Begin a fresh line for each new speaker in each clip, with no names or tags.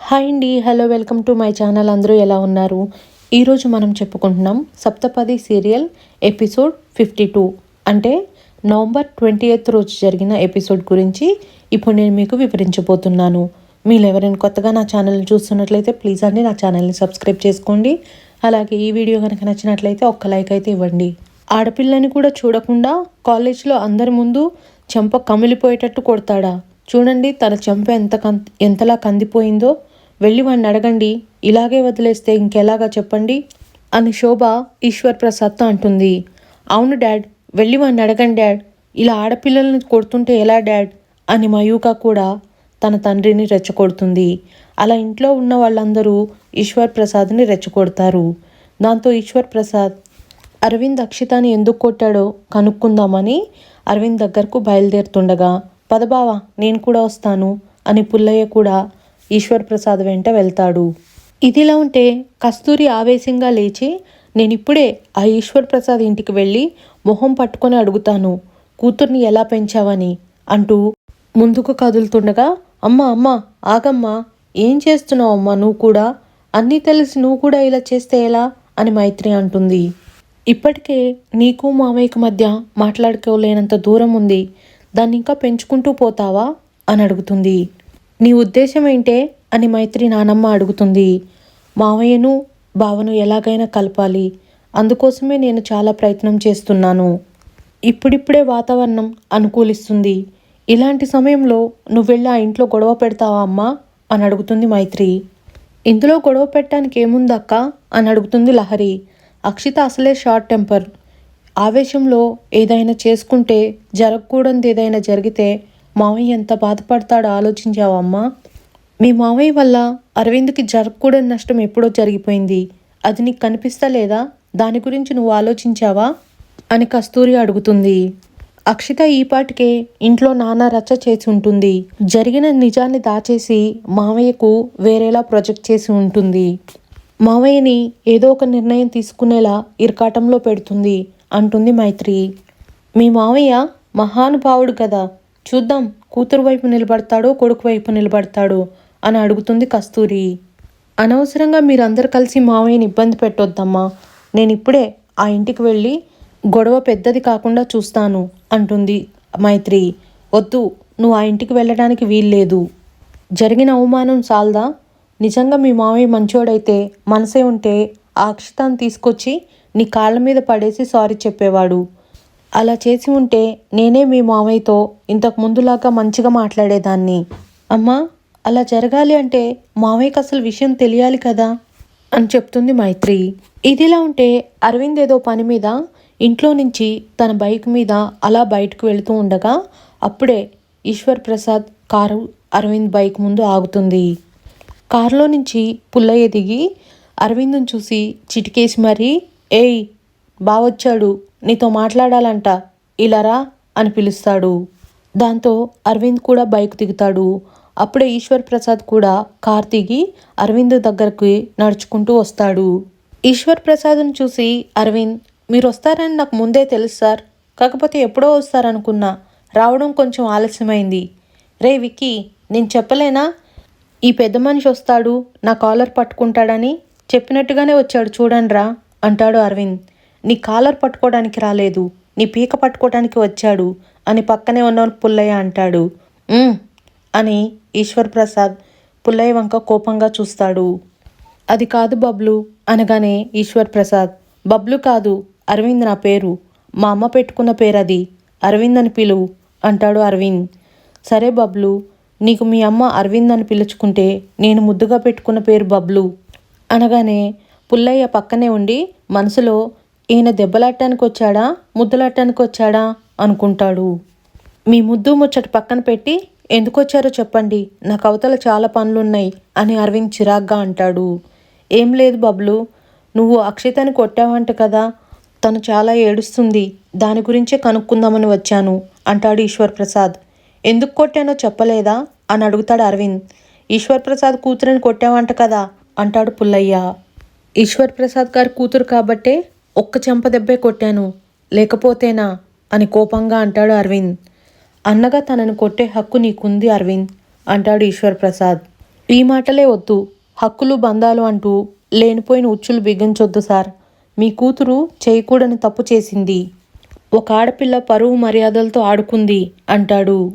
Hi అండి hello welcome to my channel. అందరూ ఎలా ఉన్నారు? ఈరోజు మనం చెప్పుకుంటున్నాం Saptapadi serial episode fifty two. అంటే నవంబర్ ట్వంటీ ఎయిత్ రోజు జరిగిన ఎపిసోడ్ గురించి ఇప్పుడు నేను మీకు వివరించబోతున్నాను. మీరు ఎవరైనా కొత్తగా నా ఛానల్ని చూస్తున్నట్లయితే ప్లీజ్ అండి నా ఛానల్ని సబ్స్క్రైబ్ చేసుకోండి. అలాగే ఈ వీడియో కనుక నచ్చినట్లయితే ఒక్క లైక్ అయితే ఇవ్వండి. ఆడపిల్లని కూడా చూడకుండా కాలేజ్లో అందరి ముందు చెంప కమిలిపోయేటట్టు కొడతాడా? చూడండి తన చెంప ఎంత కం ఎంతలా కందిపోయిందో. వెళ్ళి వాడిని అడగండి. ఇలాగే వదిలేస్తే ఇంకెలాగా చెప్పండి? అని శోభ ఈశ్వర్ ప్రసాద్తో అంటుంది. అవును డాడ్ వెళ్ళి వాడిని అడగండి డాడ్. ఇలా ఆడపిల్లల్ని కొడుతుంటే ఎలా డాడ్? అని మయూక కూడా తన తండ్రిని రెచ్చగొడుతుంది. అలా ఇంట్లో ఉన్న వాళ్ళందరూ ఈశ్వర్ ప్రసాద్ని రెచ్చగొడతారు. దాంతో ఈశ్వర్ ప్రసాద్ అరవింద్ అక్షితాని ఎందుకు కొట్టాడో కనుక్కుందామని అరవింద్ దగ్గరకు బయలుదేరుతుండగా పదబావా నేను కూడా వస్తాను అని పుల్లయ్య కూడా ఈశ్వర్ ప్రసాద్ వెంట వెళ్తాడు. ఇదిలా ఉంటే కస్తూరి ఆవేశంగా లేచి నేను ఇప్పుడే ఆ ఈశ్వర్ ప్రసాద్ ఇంటికి వెళ్ళి మొహం పట్టుకొని అడుగుతాను కూతుర్ని ఎలా పెంచావని అంటూ ముందుకు కదులుతుండగా అమ్మ అమ్మ ఆగమ్మా ఏం చేస్తున్నావు అమ్మా నువ్వు కూడా? అన్నీ తెలిసి నువ్వు కూడా ఇలా చేస్తే ఎలా? అని మైత్రి అంటుంది. ఇప్పటికే నీకు మామయ్యకు మధ్య మాట్లాడుకోలేనంత దూరం ఉంది దాన్ని ఇంకా పెంచుకుంటూ పోతావా? అని అడుగుతుంది. నీ ఉద్దేశం ఏంటే అని మైత్రి నానమ్మ అడుగుతుంది. మావయ్యను బావను ఎలాగైనా కలపాలి. అందుకోసమే నేను చాలా ప్రయత్నం చేస్తున్నాను. ఇప్పుడిప్పుడే వాతావరణం అనుకూలిస్తుంది. ఇలాంటి సమయంలో నువ్వు వెళ్ళి ఆ ఇంట్లో గొడవ పెడతావా అమ్మా? అని అడుగుతుంది మైత్రి. ఇందులో గొడవ పెట్టడానికి ఏముందక్క? అని అడుగుతుంది లహరి. అక్షిత అసలే షార్ట్ టెంపర్. ఆవేశంలో ఏదైనా చేసుకుంటే జరగకూడదు ఏదైనా జరిగితే మావయ్య ఎంత బాధపడతాడో ఆలోచించావా అమ్మా మీ మావయ్య వల్ల అరవింద్కి జరగకూడని నష్టం ఎప్పుడో జరిగిపోయింది. అది నీకు కనిపిస్తలేదా? దాని గురించి నువ్వు ఆలోచించావా? అని కస్తూరి అడుగుతుంది. అక్షిత ఈపాటికే ఇంట్లో నానా రచ్చ చేసి ఉంటుంది. జరిగిన నిజాన్ని దాచేసి మావయ్యకు వేరేలా ప్రొజెక్ట్ చేసి ఉంటుంది. మావయ్యని ఏదో ఒక నిర్ణయం తీసుకునేలా ఇరకాటంలో పెడుతుంది అంటుంది మైత్రి. మీ మావయ్య మహానుభావుడు కదా. చూద్దాం కూతురు వైపు నిలబడతాడో కొడుకు వైపు నిలబడతాడో అని అడుగుతుంది కస్తూరి. అనవసరంగా మీరందరు కలిసి మావయ్యని ఇబ్బంది పెట్టొద్దమ్మా. నేను ఇప్పుడే ఆ ఇంటికి వెళ్ళి గొడవ పెద్దది కాకుండా చూస్తాను అంటుంది మైత్రి. వద్దు నువ్వు ఆ ఇంటికి వెళ్ళడానికి వీల్లేదు. జరిగిన అవమానం సాల్దా? నిజంగా మీ మావయ్య మంచోడైతే మనసే ఉంటే ఆ అక్షతాన్ని తీసుకొచ్చి నీ కాళ్ళ మీద పడేసి సారీ చెప్పేవాడు. అలా చేసి ఉంటే నేనే మీ మామయ్యతో ఇంతకు ముందులాగా మంచిగా మాట్లాడేదాన్ని. అమ్మా అలా జరగాలి అంటే మామయ్యకి అసలు విషయం తెలియాలి కదా? అని చెప్తుంది మైత్రి. ఇదిలా ఉంటే అరవింద్ ఏదో పని మీద ఇంట్లో నుంచి తన బైక్ మీద అలా బయటకు వెళుతూ ఉండగా అప్పుడే ఈశ్వర్ ప్రసాద్ కారు అరవింద్ బైక్ ముందు ఆగుతుంది. కారులో నుంచి పుల్లయ్య దిగి అరవింద్ని చూసి చిటికేసి మరీ ఏయ్ బావొచ్చాడు. నీతో మాట్లాడాలంట. ఇలారా అని పిలుస్తాడు. దాంతో అరవింద్ కూడా బైక్ దిగుతాడు. అప్పుడే ఈశ్వర్ ప్రసాద్ కూడా కార్ దిగి అరవింద్ దగ్గరికి నడుచుకుంటూ వస్తాడు. ఈశ్వర్ ప్రసాద్ను చూసి అరవింద్ మీరు వస్తారని నాకు ముందే తెలుసు సార్. కాకపోతే ఎప్పుడో వస్తారనుకున్నా. రావడం కొంచెం ఆలస్యమైంది. రే విక్కీ నేను చెప్పలేనా? ఈ పెద్ద మనిషి వస్తాడు నా కాలర్ పట్టుకుంటాడని చెప్పినట్టుగానే వచ్చాడు చూడండిరా అంటాడు అరవింద్. నీ కాలర్ పట్టుకోవడానికి రాలేదు నీ పీక పట్టుకోవడానికి వచ్చాడు అని పక్కనే ఉన్న పుల్లయ్య అంటాడు. అని ఈశ్వర్ ప్రసాద్ పుల్లయ్య వంక కోపంగా చూస్తాడు. అది కాదు బబ్లు అనగానే ఈశ్వర్ ప్రసాద్. బబ్లు కాదు అరవింద్ నా పేరు. మా అమ్మ పెట్టుకున్న పేరు అది అరవింద్ అని పిలువు అంటాడు అరవింద్. సరే బబ్లు నీకు మీ అమ్మ అరవింద్ అని పిలుచుకుంటే నేను ముద్దుగా పెట్టుకున్న పేరు బబ్లు అనగానే పుల్లయ్య పక్కనే ఉండి మనసులో ఈయన దెబ్బలాడటానికి వచ్చాడా ముద్దులాడటానికి వచ్చాడా అనుకుంటాడు. మీ ముద్దు ముచ్చట పక్కన పెట్టి ఎందుకొచ్చారో చెప్పండి. నాకు అవతల చాలా పనులున్నాయి అని అరవింద్ చిరాగ్గా అంటాడు. ఏం లేదు బబ్లు. నువ్వు అక్షితని కొట్టావంట కదా. తను చాలా ఏడుస్తుంది. దాని గురించే కనుక్కుందామని వచ్చాను అంటాడు ఈశ్వర్ ప్రసాద్ ఎందుకు కొట్టానో చెప్పలేదా? అని అడుగుతాడు అరవింద్. ఈశ్వర్ ప్రసాద్ కూతురిని కొట్టావంట కదా అంటాడు పుల్లయ్య. ఈశ్వర్ ప్రసాద్ గారి కూతురు కాబట్టే ఒక్క చెంప దెబ్బే కొట్టాను. లేకపోతేనా? అని కోపంగా అంటాడు అరవింద్. అన్నగా తనను కొట్టే హక్కు నీకుంది అరవింద్ అంటాడు ఈశ్వర్ ప్రసాద్ ఈ మాటలే వద్దు. హక్కులు బంధాలు అంటూ లేనిపోయిన ఉచ్చులు బిగించొద్దు సార్. మీ కూతురు చేయకూడని తప్పు చేసింది. ఒక ఆడపిల్ల పరువు మర్యాదలతో ఆడుకుంది అంటాడు.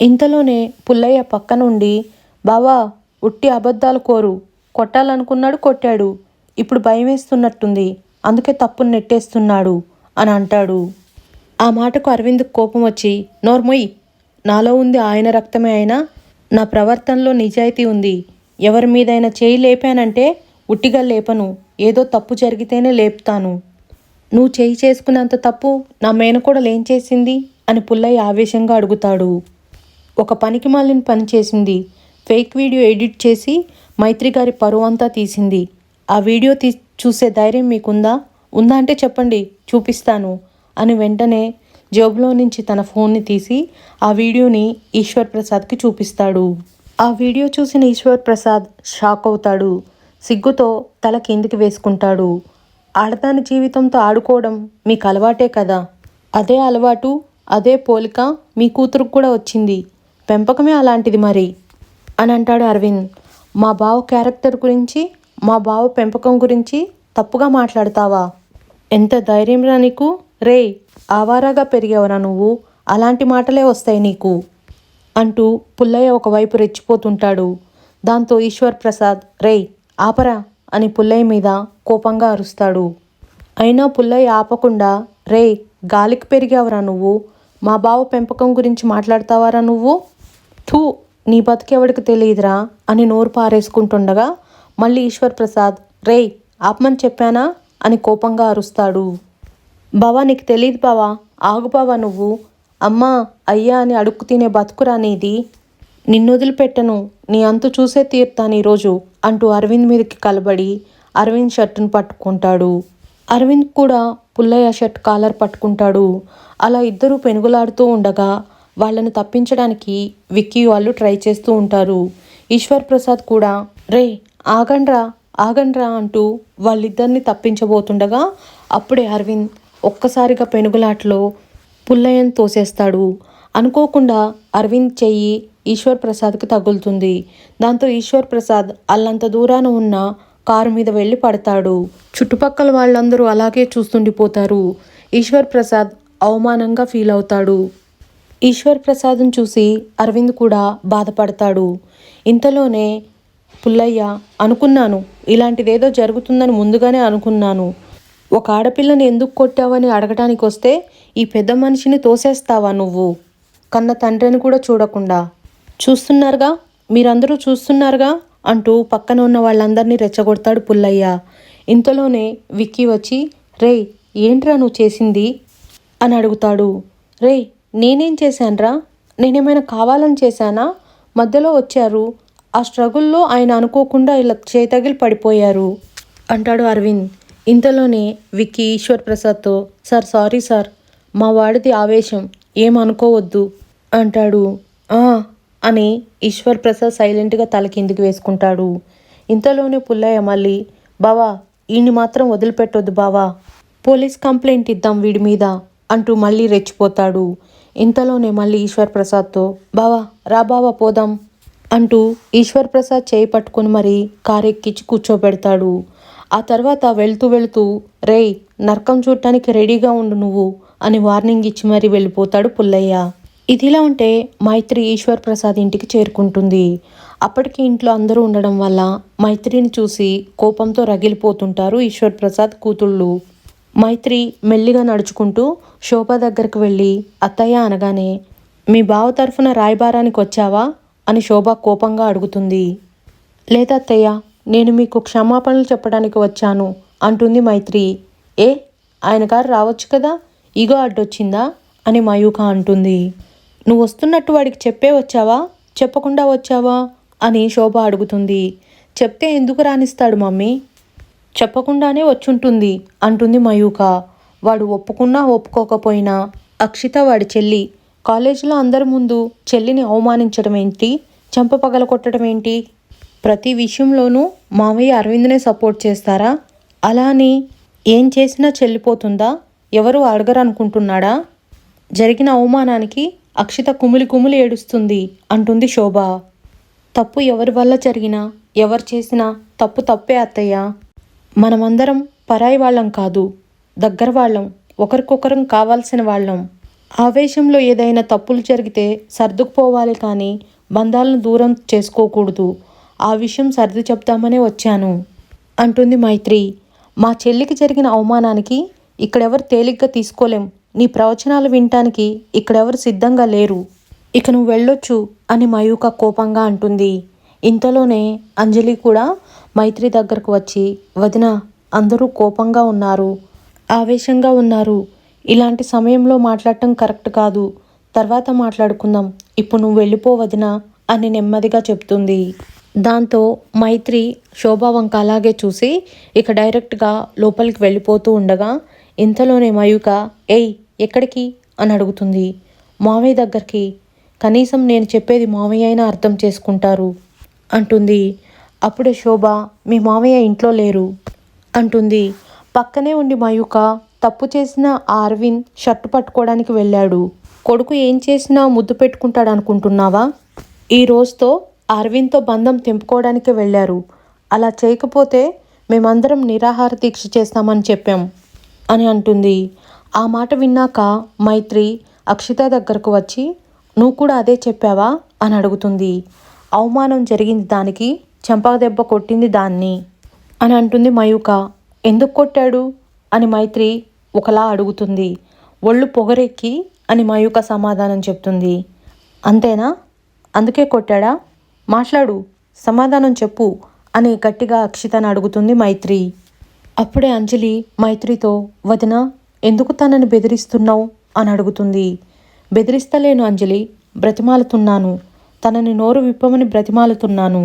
ఇంతలోనే పుల్లయ్య పక్క నుండి బావా ఉట్టి అబద్ధాలు కోరు. కొట్టాలనుకున్నాడు కొట్టాడు. ఇప్పుడు భయం వేస్తున్నట్టుంది అందుకే తప్పును నెట్టేస్తున్నాడు అని అంటాడు. ఆ మాటకు అరవింద్ కోపం వచ్చి నోర్మొయ్ నాలో ఉంది ఆయన రక్తమే అయినా నా ప్రవర్తనలో నిజాయితీ ఉంది. ఎవరి మీదైనా చేయి లేపానంటే ఉట్టిగా లేపను. ఏదో తప్పు జరిగితేనే లేపుతాను. నువ్వు చేయి చేసుకున్నంత తప్పు నా మేనకోడలు ఏం చేసింది? అని పుల్లయ్య ఆవేశంగా అడుగుతాడు. ఒక పనికి మాలిన పని చేసింది. ఫేక్ వీడియో ఎడిట్ చేసి మైత్రి గారి పరువు అంతా తీసింది. ఆ వీడియో తీ చూసే ధైర్యం మీకుందా? ఉందా అంటే చెప్పండి చూపిస్తాను అని వెంటనే జేబులో నుంచి తన ఫోన్ని తీసి ఆ వీడియోని ఈశ్వర్ ప్రసాద్కి చూపిస్తాడు. ఆ వీడియో చూసిన ఈశ్వర్ ప్రసాద్ షాక్ అవుతాడు. సిగ్గుతో తల కిందికి వేసుకుంటాడు. ఆడదాని జీవితంతో ఆడుకోవడం మీకు అలవాటే కదా? అదే అలవాటు అదే పోలిక మీ కూతురుకు కూడా వచ్చింది. పెంపకమే అలాంటిది మరి. అని అంటాడు అరవింద్. మా బావ క్యారెక్టర్ గురించి మా బావ పెంపకం గురించి తప్పుగా మాట్లాడతావా? ఎంత ధైర్యం రా నీకు? రే ఆవారాగా పెరిగావరా నువ్వు. అలాంటి మాటలే వస్తాయి నీకు. అంటూ పుల్లయ్య ఒకవైపు రెచ్చిపోతుంటాడు. దాంతో ఈశ్వర్ ప్రసాద్ రేయ్ ఆపరా అని పుల్లయ్య మీద కోపంగా అరుస్తాడు. అయినా పుల్లయ్య ఆపకుండా రే గాలికి పెరిగావరా నువ్వు. మా బావ పెంపకం గురించి మాట్లాడతావారా నువ్వు? థూ నీ బతికెవడికి తెలియదురా అని నోరు పారేసుకుంటుండగా మళ్ళీ ఈశ్వర్ ప్రసాద్ రే ఆపమని చెప్పానా? అని కోపంగా అరుస్తాడు. బావా నీకు తెలియదు బావా ఆగు బావా నువ్వు. అమ్మా అయ్యా అని అడుక్కు తినే బతుకురానేది నిన్ను వదిలిపెట్టను నీ అంతు చూసే తీరుతాను ఈరోజు అంటూ అరవింద్ మీదకి కలబడి అరవింద్ షర్టును పట్టుకుంటాడు. అరవింద్ కూడా పుల్లయ్య షర్ట్ కాలర్ పట్టుకుంటాడు. అలా ఇద్దరు పెనుగులాడుతూ ఉండగా వాళ్ళని తప్పించడానికి విక్కీ వాళ్ళు ట్రై చేస్తూ ఉంటారు. ఈశ్వర్ ప్రసాద్ కూడా రే ఆగండ్రా ఆగండ్రా అంటూ వాళ్ళిద్దరిని తప్పించబోతుండగా అప్పుడే అరవింద్ ఒక్కసారిగా పెనుగులాట్లో పుల్లయ్యను తోసేస్తాడు. అనుకోకుండా అరవింద్ చెయ్యి ఈశ్వర్ ప్రసాద్కి తగులుతుంది. దాంతో ఈశ్వర్ ప్రసాద్ అల్లంత దూరాన ఉన్న కారు మీద వెళ్ళి పడతాడు. చుట్టుపక్కల వాళ్ళందరూ అలాగే చూస్తుండిపోతారు. ఈశ్వర్ ప్రసాద్ అవమానంగా ఫీల్ అవుతాడు. ఈశ్వర్ ప్రసాద్ను చూసి అరవింద్ కూడా బాధపడతాడు. ఇంతలోనే పుల్లయ్య అనుకున్నాను. ఇలాంటిదేదో జరుగుతుందని ముందుగానే అనుకున్నాను. ఒక ఆడపిల్లని ఎందుకు కొట్టావని అడగటానికి వస్తే ఈ పెద్ద మనిషిని తోసేస్తావా నువ్వు? కన్న తండ్రిని కూడా చూడకుండా. చూస్తున్నారుగా? మీరందరూ చూస్తున్నారుగా? అంటూ పక్కన ఉన్న వాళ్ళందరినీ రెచ్చగొడతాడు పుల్లయ్య. ఇంతలోనే విక్కీ వచ్చి రేయ్ ఏంట్రా నువ్వు చేసింది? అని అడుగుతాడు. రేయ్ నేనేం చేశాన్రా? నేనేమైనా కావాలని చేశానా? మధ్యలో వచ్చారు ఆ స్ట్రగుల్లో ఆయన అనుకోకుండా ఇలా చేతగిలి పడిపోయారు. అంటాడు అరవింద్. ఇంతలోనే విక్కీ ఈశ్వర్ ప్రసాద్తో సార్ సారీ సార్ మా వాడిది ఆవేశం ఏం అనుకోవద్దు అంటాడు. "ఆ" అని ఈశ్వర్ ప్రసాద్ సైలెంట్గా తల కిందికి వేసుకుంటాడు. ఇంతలోనే పుల్లయ్య మళ్ళీ బావా ఈయన్ని మాత్రం వదిలిపెట్టొద్దు బావా పోలీస్ కంప్లైంట్ ఇద్దాం వీడి మీద అంటూ మళ్ళీ రెచ్చిపోతాడు. ఇంతలోనే మళ్ళీ ఈశ్వర్ ప్రసాద్తో బావా రా బావా పోదాం అంటూ ఈశ్వర్ ప్రసాద్ చేయి పట్టుకుని మరీ కారు ఎక్కించి కూర్చోబెడతాడు. ఆ తర్వాత వెళ్తూ వెళ్తూ రేయ్ నరకం చూడటానికి రెడీగా ఉండు నువ్వు అని వార్నింగ్ ఇచ్చి మరీ వెళ్ళిపోతాడు పుల్లయ్య. ఇదిలా ఉంటే మైత్రి ఈశ్వర్ ప్రసాద్ ఇంటికి చేరుకుంటుంది. అప్పటికి ఇంట్లో అందరూ ఉండడం వల్ల మైత్రిని చూసి కోపంతో రగిలిపోతుంటారు ఈశ్వర్ ప్రసాద్ కూతుళ్ళు. మైత్రి మెల్లిగా నడుచుకుంటూ శోభ దగ్గరకు వెళ్ళి అత్తయ్య అనగానే మీ బావ తరఫున రాయబారానికి వచ్చావా? అని శోభ కోపంగా అడుగుతుంది. లేదత్తయ్య నేను మీకు క్షమాపణలు చెప్పడానికి వచ్చాను అంటుంది మైత్రి. ఏ ఆయన గారు రావచ్చు కదా? ఇగో అడ్డొచ్చిందా? అని మయూక అంటుంది. నువ్వు వస్తున్నట్టు వాడికి చెప్పే వచ్చావా? చెప్పకుండా వచ్చావా? అని శోభ అడుగుతుంది. చెప్తే ఎందుకు రాణిస్తాడు మమ్మీ? చెప్పకుండానే వచ్చుంటుంది అంటుంది మయూక వాడు ఒప్పుకున్నా ఒప్పుకోకపోయినా అక్షిత వాడి చెల్లి కాలేజీలో అందరి ముందు చెల్లిని అవమానించడం ఏంటి? చెంప పగలకొట్టడం ఏంటి? ప్రతి విషయంలోనూ మావయ్య అరవింద్నే సపోర్ట్ చేస్తారా? అలా అని ఏం చేసినా చెల్లిపోతుందా? ఎవరు అడగరనుకుంటున్నాడా? జరిగిన అవమానానికి అక్షిత కుమిలి కుమిలి ఏడుస్తుంది అంటుంది శోభ. తప్పు ఎవరి వల్ల జరిగినా ఎవరు చేసినా తప్పు తప్పే అత్తయ్య. మనమందరం పరాయి వాళ్ళం కాదు. దగ్గర వాళ్ళం ఒకరికొకరం కావాల్సిన వాళ్ళం. ఆవేశంలో ఏదైనా తప్పులు జరిగితే సర్దుకుపోవాలి కానీ బంధాలను దూరం చేసుకోకూడదు. ఆ విషయం సర్ది చెప్తామనే వచ్చాను. అంటుంది మైత్రి. మా చెల్లికి జరిగిన అవమానానికి ఇక్కడెవరు తేలిగ్గా తీసుకోలేం. నీ ప్రవచనాలు వినటానికి ఇక్కడెవరు సిద్ధంగా లేరు. ఇక నువ్వు వెళ్ళొచ్చు అని మయూక కోపంగా అంటుంది. ఇంతలోనే అంజలి కూడా మైత్రి దగ్గరకు వచ్చి వదిన అందరూ కోపంగా ఉన్నారు. ఆవేశంగా ఉన్నారు. ఇలాంటి సమయంలో మాట్లాడటం కరెక్ట్ కాదు. తర్వాత మాట్లాడుకుందాం. ఇప్పుడు నువ్వు వెళ్ళిపోవదినా అని నెమ్మదిగా చెప్తుంది. దాంతో మైత్రి శోభా వంక అలాగే చూసి ఇక డైరెక్ట్గా లోపలికి వెళ్ళిపోతూ ఉండగా ఇంతలోనే మయూక ఏయ్ ఎక్కడికి? అని అడుగుతుంది. మావయ్య దగ్గరికి కనీసం నేను చెప్పేది మావయ్య అయినా అర్థం చేసుకుంటారు అంటుంది. అప్పుడే శోభ మీ మావయ్య ఇంట్లో లేరు అంటుంది. పక్కనే ఉండి మయూక తప్పు చేసిన ఆ అరవింద్ షర్టు పట్టుకోవడానికి వెళ్ళాడు. కొడుకు ఏం చేసినా ముద్దు పెట్టుకుంటాడు అనుకుంటున్నావా? ఈ రోజుతో అరవింద్తో బంధం తెంపుకోవడానికి వెళ్ళారు. అలా చేయకపోతే మేమందరం నిరాహార దీక్ష చేస్తామని చెప్పాం అని అంటుంది. ఆ మాట విన్నాక మైత్రి అక్షిత దగ్గరకు వచ్చి నువ్వు కూడా అదే చెప్పావా? అని అడుగుతుంది. అవమానం జరిగింది దానికి చెంపక దెబ్బ కొట్టింది దాన్ని అని అంటుంది మయూక. ఎందుకు కొట్టాడు? అని మైత్రి ఒకలా అడుగుతుంది. ఒళ్ళు పొగరెక్కి అని మయూక సమాధానం చెప్తుంది. అంతేనా? అందుకే కొట్టాడా? మాట్లాడు సమాధానం చెప్పు అని గట్టిగా అక్షితను అడుగుతుంది మైత్రి. అప్పుడే అంజలి మైత్రితో వదిన ఎందుకు తనని బెదిరిస్తున్నావు? అని అడుగుతుంది. బెదిరిస్తలేను అంజలి బ్రతిమాలుతున్నాను. తనని నోరు విప్పమని బ్రతిమాలుతున్నాను.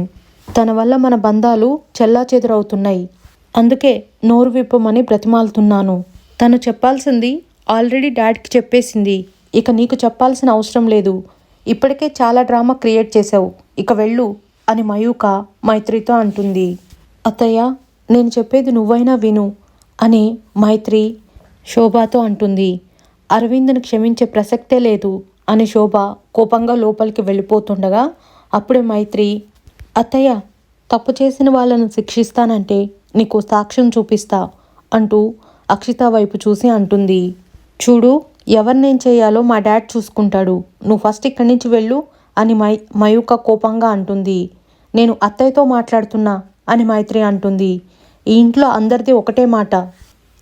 తన వల్ల మన బంధాలు చెల్లా చెదురవుతున్నాయి అందుకే నోరు విప్పమని బ్రతిమాలుతున్నాను. తను చెప్పాల్సింది ఆల్రెడీ డాడీకి చెప్పేసింది. ఇక నీకు చెప్పాల్సిన అవసరం లేదు. ఇప్పటికే చాలా డ్రామా క్రియేట్ చేసావు ఇక వెళ్ళు అని మయూక మైత్రితో అంటుంది. అత్తయ్య నేను చెప్పేది నువ్వైనా విను అని మైత్రి శోభాతో అంటుంది. అరవింద్ను క్షమించే ప్రసక్తే లేదు అని శోభ కోపంగా లోపలికి వెళ్ళిపోతుండగా అప్పుడే మైత్రి అత్తయ్య తప్పు చేసిన వాళ్ళను శిక్షిస్తానంటే నీకు సాక్ష్యం చూపిస్తా అంటూ అక్షిత వైపు చూసి అంటుంది. చూడు ఎవరినేం చేయాలో మా డాడ్ చూసుకుంటాడు. నువ్వు ఫస్ట్ ఇక్కడి నుంచి వెళ్ళు అని మై మయూక కోపంగా అంటుంది. నేను అత్తయ్యతో మాట్లాడుతున్నా అని మైత్రి అంటుంది. ఈ ఇంట్లో అందరిది ఒకటే మాట.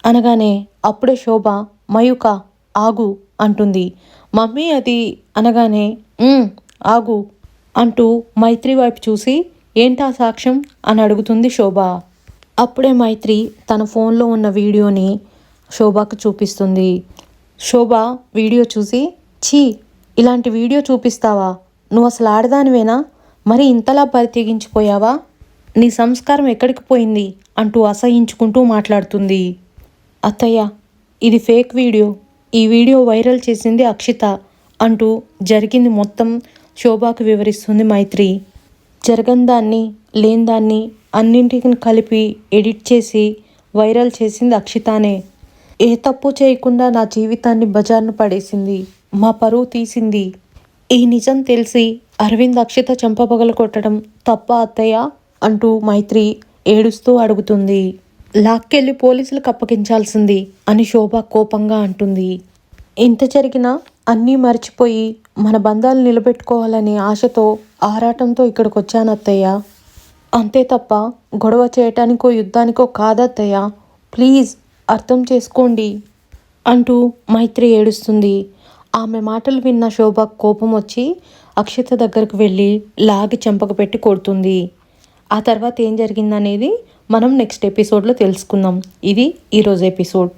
అనగానే అప్పుడే శోభ మయూక ఆగు అంటుంది. మమ్మీ అది అనగానే ఆగు అంటూ మైత్రి వైపు చూసి ఏంటా సాక్ష్యం? అని అడుగుతుంది శోభ. అప్పుడే మైత్రి తన ఫోన్లో ఉన్న వీడియోని శోభకు చూపిస్తుంది. శోభ వీడియో చూసి ఛీ ఇలాంటి వీడియో చూపిస్తావా? నువ్వు అసలు ఆడదానివేనా? మరి ఇంతలా పరితెగించిపోయావా? నీ సంస్కారం ఎక్కడికి పోయింది? అంటూ అసహించుకుంటూ మాట్లాడుతుంది. అత్తయ్య ఇది ఫేక్ వీడియో. ఈ వీడియో వైరల్ చేసింది అక్షిత అంటూ జరిగింది మొత్తం శోభాకు వివరిస్తుంది మైత్రి. జరగని దాన్ని లేని దాన్ని అన్నింటిని కలిపి ఎడిట్ చేసి వైరల్ చేసింది అక్షితానే. ఏ తప్పు చేయకుండా నా జీవితాన్ని బజార్ను పడేసింది మా పరువు తీసింది. ఈ నిజం తెలిసి అరవింద్ అక్షిత చెంపపగలు కొట్టడం తప్ప అత్తయ్య అంటూ మైత్రి ఏడుస్తూ అడుగుతుంది. లాక్కెళ్ళి పోలీసులకు అప్పగించాల్సింది అని శోభ కోపంగా అంటుంది. ఇంత జరిగినా అన్నీ మర్చిపోయి మన బంధాలు నిలబెట్టుకోవాలనే ఆశతో ఆరాటంతో ఇక్కడికి వచ్చాను అత్తయ్య. అంతే తప్ప గొడవ చేయటానికో యుద్ధానికో కాదత్తయ్య ప్లీజ్ అర్థం చేసుకోండి అంటూ మైత్రి ఏడుస్తుంది. ఆమె మాటలు విన్న శోభ కోపం వచ్చి అక్షిత దగ్గరకు వెళ్ళి లాగి చెంపకు పెట్టి కొడుతుంది. ఆ తర్వాత ఏం జరిగిందనేది మనం నెక్స్ట్ ఎపిసోడ్లో తెలుసుకుందాం. ఇది ఈరోజు ఎపిసోడ్.